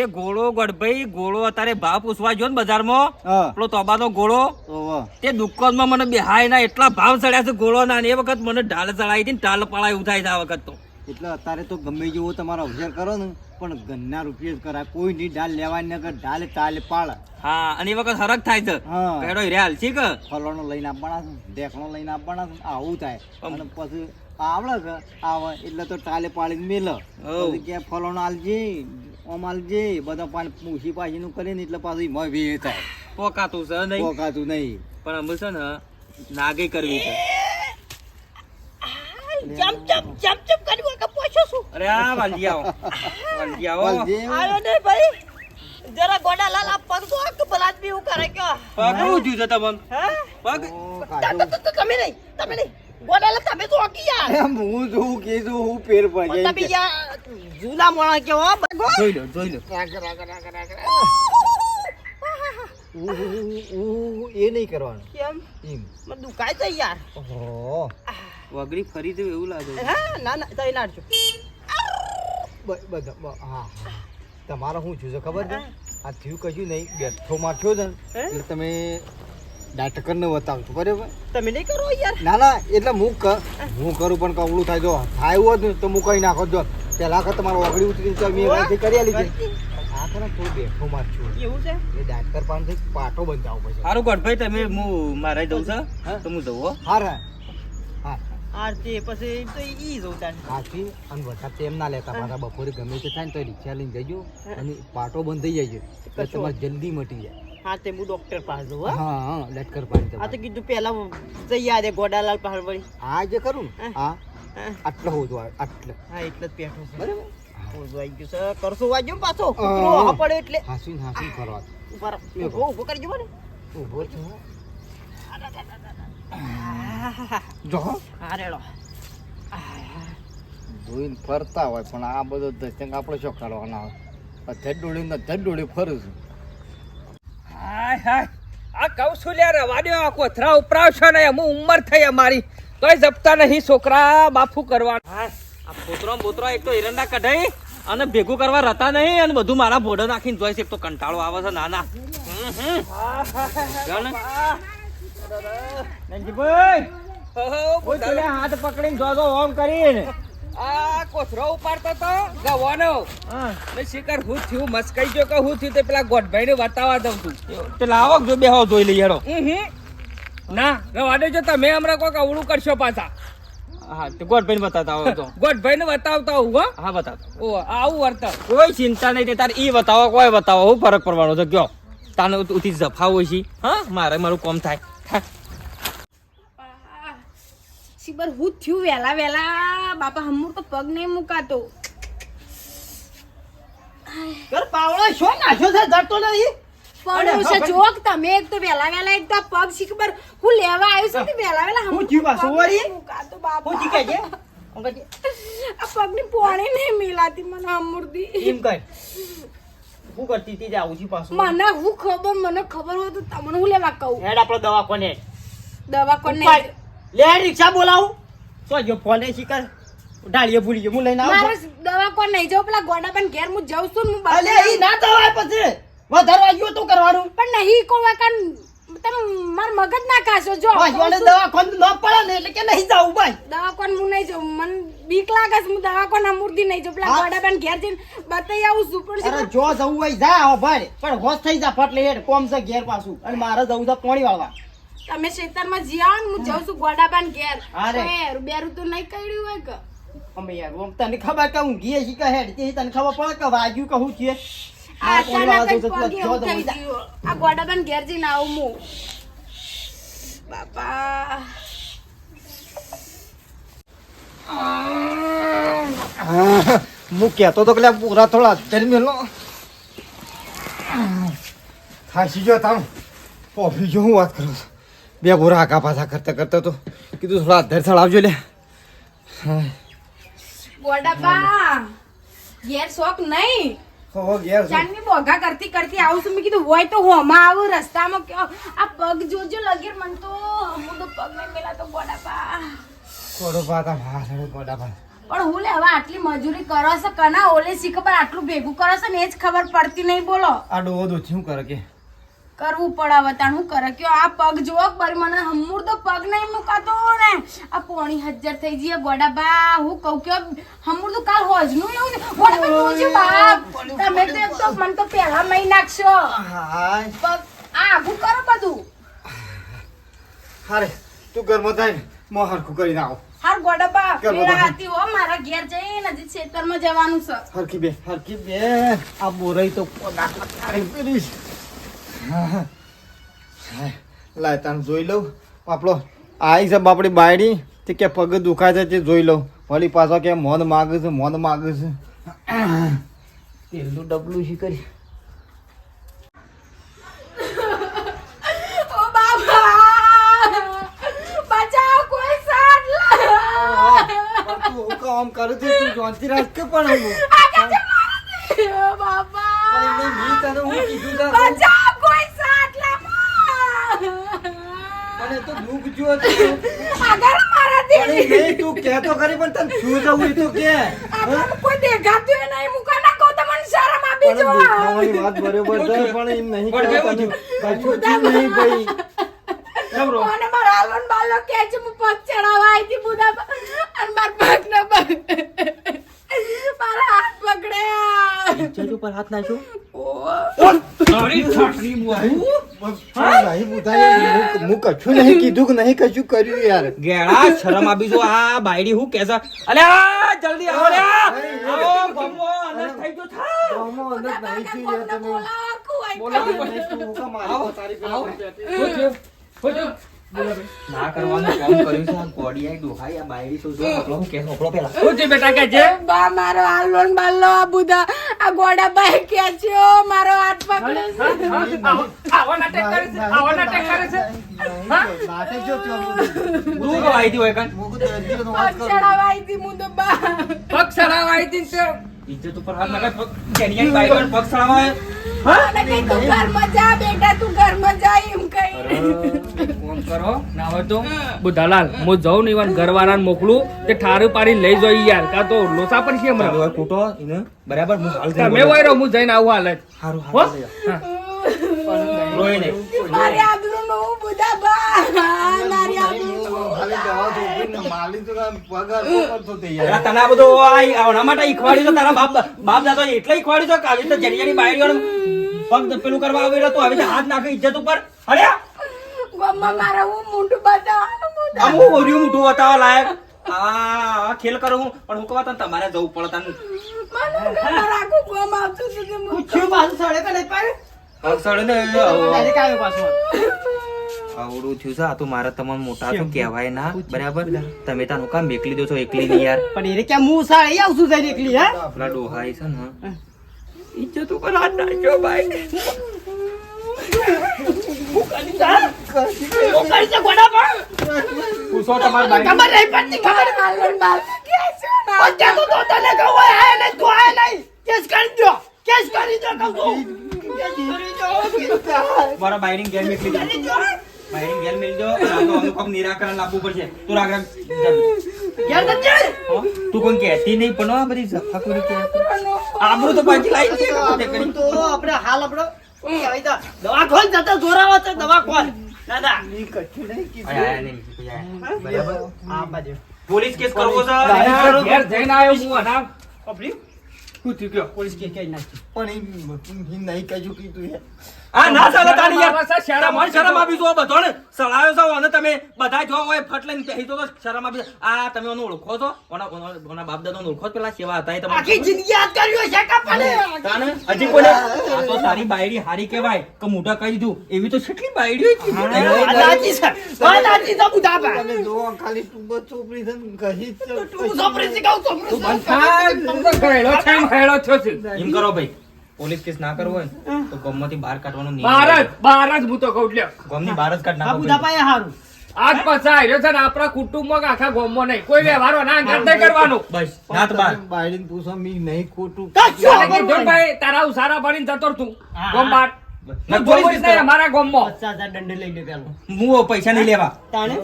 એ ગોળો ગઢભાઈ ગોળો અત્યારે ભાવ પૂછવા ગયો ને બજારમાં. પેલો તોબાનો ગોળો. તે દુકાનમાં મને બેહાય ના એટલા ભાવ ચડ્યા છે ગોળો ના એ વખત મને ઢાલ ચડાવી હતી ઢાલ પડાય ઉઠાય છે આ વખત તો. એટલે અત્યારે તો ગમે જેવો તમારો અવસર કરો ને પણ ગન્ના રૂપિયા કરાય. કોઈ ની ડાલ લેવાની નગર ડાલ ટાલે પાળ. હા અને એ વખત હરક થાય છે. પેડો રેલ છે? કે ફલોનો લઈને આપવાના છે દેખણો લઈને આપવાના છે આવું થાય. અને પછી આવડે કે આવે. એટલે તો ટાલે પાળી મેલ. કે ફલોનો આલજે ઓમ આલજે બધા પાણી પૂછી પાછીનું કરે ને એટલે પાછું એમાં વે થાય. પોકાતું છે નહીં? પોકાતું નહીં. પણ અમે છે ને નાગે કરવી છે. જમ જમ જમ જમ કર્યું કે પૂછો છું? અરે આ વાલજી આવો વાલજી આવો વાલજી. ને ભાઈ. જરા ગોડા લાલ આ પગ તો આક બલાદ બી હું કરે કયો. પગ કેવું થયું તમને હે? પગ? તમે નહીં તમે નહીં. ગોડા તમે તો ઓકી યાર. એમ હું જોઉં કીધું હું પેર પણ તમે પડી યાર જૂના મોણા કે હો બગો જોઈ લો જોઈ લો. એ નહીં કરવાનું. કેમ? એમ. મને દુખાય છે યાર. ઓહો. વગડી ફરી જવું એવું લાગે છે. હે ના ના તઈ નાડજો બધા બ- હા તમારો હું છું ખબર છે? આ થયું કશું નહીં બેઠો માઠ્યો થયો છે ને. એટલે તમે ડાક્ટરને છું બરાબર? તમે નહીં કરો યાર. ના ના એટલે હું ક- હું કરું પણ કવળું થાય. જો થાય હોત ને તો હું કઈ નાખો જો પેલા કે તમારો ઓગળી ઉતરી તો મેં વાંચી કરી આલી છે. આ કરે થોડું બેઠો માર છું? એવું છે? એ ડાક્ટર પાસેથી પાટો બંધાવો પછી સારું ગઢભાઈ તમે હું મારે જઉં છે? હા? તો હું જઉં હો. હા હા. આરતી પછી તો ઈ જવું તાન હાથી અને વરસાદ તેમ ના લેતા મારા બપોરે ગમે તે થાય ને તો રિક્ષા લઈને જજો અને પાટો બંધ થઈ જાય તમારે જલ્દી મટી જાય. હા તે હું ડોક્ટર પાસે જવું હા. હા હા લટકર પાણી આ તો. કીધું પેલા જઈ આદે ગોડાલાલ પહાડ વળી આ જે કરું ને? હા. હા. આટલો હોજો આટલો. હા એટલે જ બેઠો છે. બરાબર? ઓળો આવી ગયું સર કરશો વાગ્યો ને પાછો? હા. પડે એટલે. હાસી હાસી ફરવા ઊભા રહો. ઊભો કરી કરજો મને ઊભો છો જો હા. રેડો. જોઈને ફરતા હોય પણ આ બધો ધચંગ આપણે શું કરવાના હોય. ધડ ડોળી ને ધડ ડોળી ફરું છું. હાય હાય. આ કહું છું લે રવા દ્યો આ કોથરા ઉપરાવશો ને હું ઉંમર થઈ અમારી. તોય જપતા નહીં છોકરા બાફુ કરવા આ પોતરો પોતરો એક તો એરંડા કઢાઈ અને ભેગું કરવા રહેતા નહીં અને બધું મારા ભોડો નાખીને જોઈશ એક તો કંટાળો આવે છે નાના. પેલા હાથ પકડીને જોજો ઓમ કરીને. આ કોથરો ઉપાડતો તો? ગવાનો. હા. ને શિકાર હું થયું? મસ્કાઈ ગયો કે હું થયું તે પેલા ગોઠભાઈ ને બતાવવા દઉં છું. તે લાવો જો બેહો જોઈ લઈ હેડો. ના રવા દેજો તમે હમણાં કોઈક અવળું કરશો પાછા. હા તે બતાતા આવો તો. ગોઠભાઈ ને બતાવતા હું. હા બતાતા ઓ આવું વર્તન. કોઈ ચિંતા નહીં તે તારે ઈ બતાવો કોઈ બતાવો. હું ફરક પડવાનો છે કયો તાને ઉથી જફા હોય છે. હા મારે મારું કોમ થાય. હા. હું થયું વહેલા વહેલા. બાપા હમુર તો પગ નહીં મુકાતો. ઘર પાવળો શો નાખ્યો છે જડતો નહીં પણ છે જોક તમે એક તો વેલા વેલા એક તો પગ શીખબર હું લેવા આવ્યું છું તે વેલા વેલા હું થયું પાછું વળી? મુકાતો બાપા. હું જીકે છે? હું કહે છે, આ પગની પોણી નહીં મિલાતી મને હમુરદી એમ કર હું કરતી હતી આવું છું પાછું. મને હું ખબર મને ખબર હોય તો તમને હું લેવા કહું. હેડ આપણે દવા કોને દવા. નહીં લે રિક્ષા બોલાવું. શું જો ફોન એ શીખર ઢાળીએ ભૂલી ગયો હું લઈને આવું દવા કોણ નહીં જાઉં પેલા ગોડા પણ ઘેર હું જાઉં છું ને હું અલે. ઈ ના દવાય પછી. વધારવા ગયો તો કરવાનું. પણ નહીં કોઈ વાકન તમે માર મગજ ના કાશો જો. વાજવાને દવા કોણ ન પડે ને એટલે કે નહીં જાઉં ભાઈ. દવા કોણ હું નહીં જાઉં મન બીક લાગે છે હું દવા કોણ અમૂર્તિ નહીં જાઉં. પેલા ગોડા પણ ઘેર જઈને બતાઈ આવું છું પણ અરે જો જવું હોય જા હો ભાઈ. પણ હોશ થઈ જા ફટલે હેડ કોમ છે ઘેર પાછું. અને મારે જવું છે પોણી વાળવા તમે ખેતરમાં જી આવો ને હું જઉં છું ગોડા બેન ઘેર. હા રે. તો બેરું તો નહીં કર્યું હોય કે? અમે યાર ઓમ તને ખબર કે હું ગીએ શીખે હેડ તે તને ખબર પડે કે વાગ્યું કહું છે આ અચાનક જ પગ થઈ ગયું. આ ઘેર જઈને આવું હું. બાપા. હા, કહેતો તો કે પૂરા થોડા અત્યારે મેલો ખાસી જો તામ ઓફી જો હું વાત કરું છું. બે પૂરા આકા પાછા કરતા કરતા તો કીધું થોડા અધર ચડાવજો લે. હા. ગોડા બા ઘેર શોખ નહીં. બોઘા કરતી કરતી આવું છું. મેં કીધું હોય તો હોમાં આવું રસ્તામાં કયો. આ પગ જોજો લગીર મન તો. હું તો પગ નહીં મેલા તો ગોડા બા કોડો પાતા હા પણ હું લેવા આટલી મજૂરી કરો છો કના ઓલે શીખ પર આટલું ભેગું કરો છો ને એ જ ખબર પડતી નહીં બોલો. આ ડોહો તો શું કરે કે. કરવું પડે વતાણ હું કરે? કયો આ પગ જોવો બરી મને હમુર તો પગ નહીં મુકાતો ને. આ પોણી હજાર થઈ જઈએ ગોડાબા હું કહું કે હમુર તો કાલ હોજનું એવું ને. ગોડાબા જોજો બાપ. તમે તો એક તો મને તો પહેલા મહી નાખશો. આ આઘું કરો બધું. હારે તું ઘરમાં થાય ને મોં હરખું કરી નાખો હાર ગોડાબા બધા. પેલા હો મારા ઘેર જઈને હજી ખેતરમાં જવાનું છે. હરખી બે હરખી બે આ બોરાઈ તો નાખવા તારી પેલીશ લાય તાન જોઈ લઉં. આપણો આઈ છે બાપડી બાયડી તે કે પગ દુખાય છે તે જોઈ લઉં. વળી પાછો કે મોન માગે છે મોન માગે છે. તેલનું ડબલું શી કરી? કામ કરું છું તું જોનતી રાખ કે પણ હું બાબા પણ એમને મી તને હું કીધું તા બચાવ કોઈ સાથ લા પણ એ તો દુઃખ જો હતું આગળ મારા તું કહેતો ખરી પણ તને શું જવું તો કે. કોઈ દેખાતું નહીં. મુકા ના કહું તમને શરમ આપી જો તમારી વાત બરોબર છે પણ એમ નહીં તને. કશું થયું નહીં ભાઈ. મને મારા હાલોન બાલો કે છે હું પગ ચડાવવા આવી હતી બુધા અને માર પગ ન પગ મારા હાથ પકડ્યા. ઉપર હાથ નાખ્યો? ઓ હું કશું નહીં કીધું કે નહીં કશું કર્યું યાર ગેળા શરમ આપી જો આ બાયડી હું જલ્દી આવો લે આવો ગમો અનસ થઈ ગયો થા આમાં અંદર નહીં થયું યાર તમે બોલાવો નહીં તું મુકા મારો તારી પેલા શું થયું? શું થયું? ના કરવાનું કામ કર્યું છે ગોડી આઈ ડોહાઈ આ બાયડી તો જો આપણો કે આપણો પેલા. શું છે બેટા કે છે? બા મારો હાલોન બાલો આ બુધા આ ગોડા બાઈ કે છે ઓ મારો હાથ પકડે છે. આવા નાટક કરે છે આવા નાટક કરે છે. નાટક જો તું તું તો આઈ હોય કાન મુકું દર્દીનો પગ વાત કરું. ચડાવવા આવી હતી હું તો બા. પગ સડાવા આવી હતી તો. ઇજ્જત ઉપર હાથ નાખે પગ બાઈક પર પગ સળાવા હા? ને કઈ તું ઘરમાં જા બેટા તું ઘરમાં જા એમ કઈ. ફોન કરો ના હોય તો. બુધાલાલ હું જઉં ને ઈવન ઘરવાળાને મોકલું તે ઠારું પાડી લઈ જોઈ યાર. કાં તો લોસા પણ છે હમણાં હવે કૂટો ઇને બરાબર હું હાલ તમે વાયરો હું જઈને આવું હાલ જ. હારું હો? હારું રોય નહીં મારી આબરૂ નો બુધા તને આ બધું આ માટે ઈખવાડ્યું છે તારા બાપ બાપ દાદો એટલે ઈખવાડ્યું છે કાલે તો જેની જડિયાની બાયડીઓને પગ પેલું કરવા આવી રહ્યો તું આવી હાથ નાખે ઇજ્જત ઉપર. અરે મમ્મા મારા હું મુંડું બતાવ આમ હું ઓર્યું મોઢું બતાવવા લાયક? આ ખેલ કરું હું પણ હું કહું તને તમારે જવું પડે તને. આવતું પૂછ્યું પાછું સડે કે નહીં સડે ને પાછો. આવડું થયું છે. આ તો મારા તમને મોટા તો કહેવાય ના. બરાબર? તમે તાનું કામ એકલી દો છો? એકલી ની યાર. પણ એને ક્યાં મું સાળી છું જઈને એકલી, હા? પેલા ડોહાઈ છે ને. ઇજ્જત ઉપર હાથ નાખ્યો ભાઈ. પૂછો તમારા ભાઈ ખબર નહીં પડતી ખબર હાલન બાલ કે છે અત્યારે તો તો તને કહું હોય, નહીં, તું આયા નહીં. કેસ કરી દ્યો, કેસ કરી દ્યો કહું કેસ કરી દ્યો. મારા બાયરિંગ ગેર મેકલી બાયરિંગ ગેર મેલી આ તો અમુક નિરાકરણ લાવવું પડશે. તું રાગ રાગ? તું કોઈ કહેતી નહીં પણ આ બધી ઝફાખોરી કે આબરૂ તો પાછી લાવી. તો આપણે હાલ આપણો. દવા ખોલ જતા જોરાવો છે દવા ખોલ. દાદા. કશું નહીં કીધું. બરાબર? આ બાજુ. પોલીસ કેસ કરવો છે? ઘેર જઈને આવ્યો હું અને પકડ્યું? શું થયું કયો? પોલીસ કે કઈ નાખ્યું પણ એ નહીં કશું કીધું યાર આ ના ચાલે તારી યાર મારા સાથ શરમ તમારી શરમ આપી જો બધાને સળાયો છો અને તમે બધા જો હોય ફટ લઈને પહેરી તો શરમ આપી આ તમે ઓને ઓળખો છો? ઓના ઓના- ઓના બાપ દાદા ઓળખો પેલા સેવા હતા એ તમે આખી જિંદગી યાદ કર્યો છે કાપાને. તાને હજી કોને આ તો તારી બાયડી હારી કહેવાય કે મોઢા કહી દીધું એવી તો કેટલી બાયડીઓ છે. દાજી છે. આ દાજી છે બુધાબા. તમે જો ખાલી તું ચોપડી છે કહી છે. તું સોપરી શીખાવ, સોપરી તું બંધ. તું તો ઘેડો છે એમ છે કરો ભાઈ પોલીસ કેસ ના કરવો હોય તો ગમમાંથી બહાર કાઢવાનો નહીં બહાર જ છે. બહાર જ હું તો કહું એટલે ગમની બહાર જ કાઢ નાખો બુધાબા એ હારું. આજ પછા આવ્યો છે ને આપણા કુટુંબમાં માં આખા ગામમાં નહીં. કોઈ વ્યવહારો ના નહીં કરવાનું. બસ નાત બાર. તમે પૂછો મી નહીં નહીં. ભાઈ તારા ઉસારા ભણીને જતો તું. ગોમ બહાર અમારા ગામમાં. દંડ લઈ લે પેલો. હું પૈસા નહીં લેવા.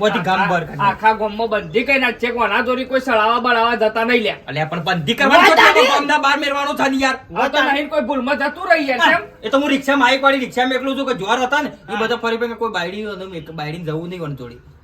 બધી ગામ બર આખા ગામમાં બંધી કઈ ના કોના દોરી કોઈ સળાવા બળાવા જતા નહીં લે અલ્યા પણ બંધી કરવાની. ગામના બહાર મેળવાનો છે ને યાર. હવે તો નહીં કોઈ ભૂલમાં જતું રહી યાર કેમ? એ તો હું રિક્ષામાં આવી પડી રિક્ષામાં એકલું છું કે જ્વાર હતા ને એ બધા ફરી કોઈ બાયડી બાયડી જવું નહીં જોડે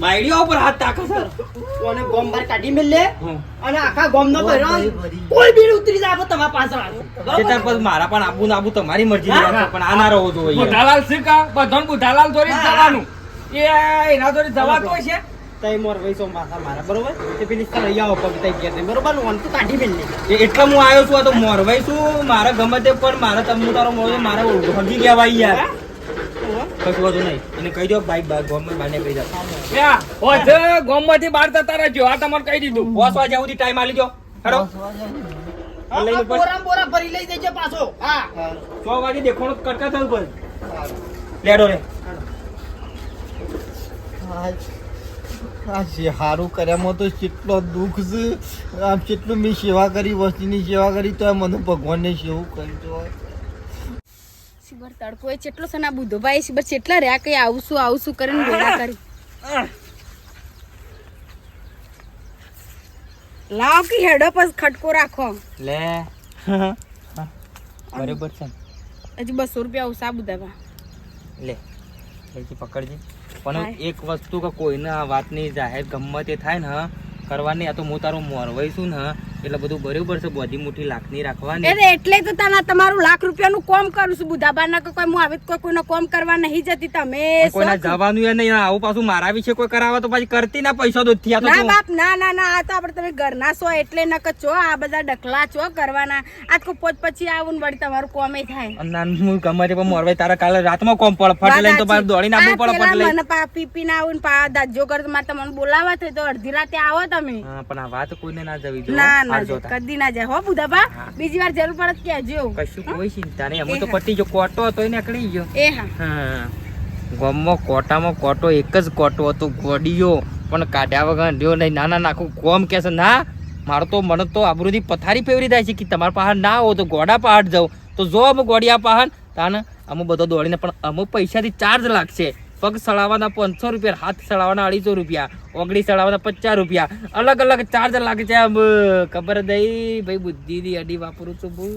બાયડીઓ ઉપર હાથ તાકે સર કોને ગોમ બાર કાઢી મેલે? અને આખા ગોમ નો કોઈ બીડ ઉતરી જાય તમારા પાછળ આવે. તાર મારા પણ આબુ નાબુ તમારી મરજી ની વાત છે, પણ આ ના રહો જોઈએ બુઢાલાલ શીખા બધાને બુઢાલાલ દોરી જવાનું. એ એના દોરી જવાતું હોય છે. તઈ મોર વૈસો માથા મારા બરોબર? તે પેલી સર અહીંયા ઉપર તઈ ગયા બરોબર? ઓન તો કાઢી મેલે એટલે હું આવ્યો છું આ તો મોરવાઈ છું મારા ગમે તે પણ મારા તમને તારો મોરવાઈ મારે ગયા કહેવાય યાર. વધુ નહીં તમારે કહી દીધું પોસ વાગ્યા સુધી ટાઈમ આલી દો હેડો થયું હારું કર્યામાં તો કેટલો દુઃખ છે. આમ કેટલું મેં સેવા કરી, વસ્તીની સેવા કરી તો મને ભગવાનને સેવું કર્યું તો શિબર તડકો એ ચેટલો સના બુધો ભાઈ બસ એટલા રહ્યા કે આવશું આવશું કરીને ભેગા કરી. લાવ કે હેડો પર ખટકો રાખો. લે. બરોબર છે. હજી બસો રૂપિયા આવશે આ બુધા લે લેજી પકડજે. પણ એક વસ્તુ કે કોઈને આ વાતની જાહેર ગમત એ થાય ને કરવાની આ તો હું તારું મોરવાઈ છું ને એટલે બધું બરોબર છે બધી મુઠ્ઠી લાખની રાખવાની. અરે એટલે તો તને તમારું લાખ રૂપિયાનું કોમ કરું છું બુધાબા ના કોઈ હું આવી કોઈ કોઈનો કોમ કરવા નહીં જતી તમે કોઈના જવાનું એ નહીં આવું પાછું મારા વિશે કોઈ કરાવે તો પછી કરતી ના પૈસા દો થયા ના બાપ ના ના ના આ તો આપણે તમે ઘરના છો એટલે ન છો આ બધા ડકલા છો કરવાના. આજ કોઈ પોત પછી આવું ને વળી તમારું કોમે થાય. ના હું તે પણ મોરવાઈ તારા કાલે રાતમાં કોમ પડે ફટ લઈને તો બહાર દોડીને આવવું પડે ફટ લઈને. મને પા પીપી ના આવું પા દાજો કર મારે તમને બોલાવા થાય તો અડધી રાતે આવો તમે. હા પણ આ વાત કોઈને ના જવી જોઈએ ના ના કદી ના જાય. હો બુધાબા બીજી વાર જરૂર પડત કહેજો. કશું કોઈ ચિંતા નહીં. અમે તો પટી જો કોટો હતો એને નીકળી ગયો. એ હા. હા. ગોમમાં કોટામાં કોટો એક જ કોટો હતો ગોડીયો. પણ કાઢ્યા વગર રહ્યો નહીં. નાના નાખું કોમ કેસે ના મારો તો મને તો આબરૂથી પથારી ફેવરી થાય છે કે તમારા પહાડ ના હો તો ગોડા પહાડ જાઉં. તો જો અમે ગોડિયા પહાડ તાને અમુક બધો દોડીને પણ અમુક પૈસાથી ચાર્જ લાગશે. પગ સળાવવાના પાંચસો રૂપિયા, હાથ સળાવવાના અઢીસો રૂપિયા, ઓગળી સળાવવાના પચાસ રૂપિયા. અલગ અલગ ચાર્જ લાગે છે આમ. ખબર દઈ ભાઈ બુદ્ધિની અડી વાપરું છું બહુ